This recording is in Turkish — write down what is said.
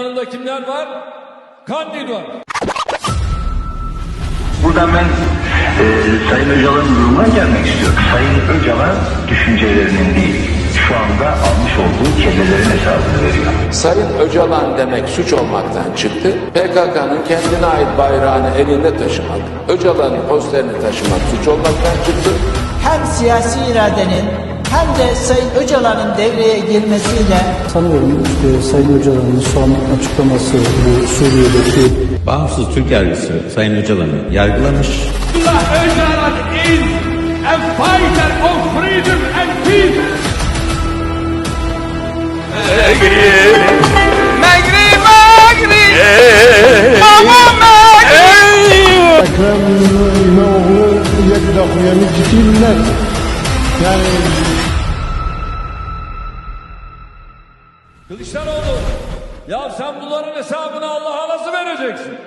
Yanında kimler var? Kandil var. Buradan ben e, Sayın Öcalan'ın durumuna gelmek istiyorum. Sayın Öcalan düşüncelerinin değil, şu anda almış olduğu kellelerin hesabını veriyor. Sayın Öcalan demek suç olmaktan çıktı. PKK'nın kendine ait bayrağını elinde taşımak, Öcalan'ın posterini taşımak suç olmaktan çıktı. hem siyasi iradenin hem de Sayın Öcalan'ın devreye girmesiyle Sanıyorum e, Sayın Öcalan'ın son açıklaması bu Suriye'deki Bağımsız Türk yargısı Sayın Öcalan'ı yargılamış. Allah Öcalan is a fighter of freedom and peace. Ekrem İmamoğlu yekdak yani ciddi net. Yani Kılıçdaroğlu. Ya sen bunların hesabını Allah'a nasıl vereceksin?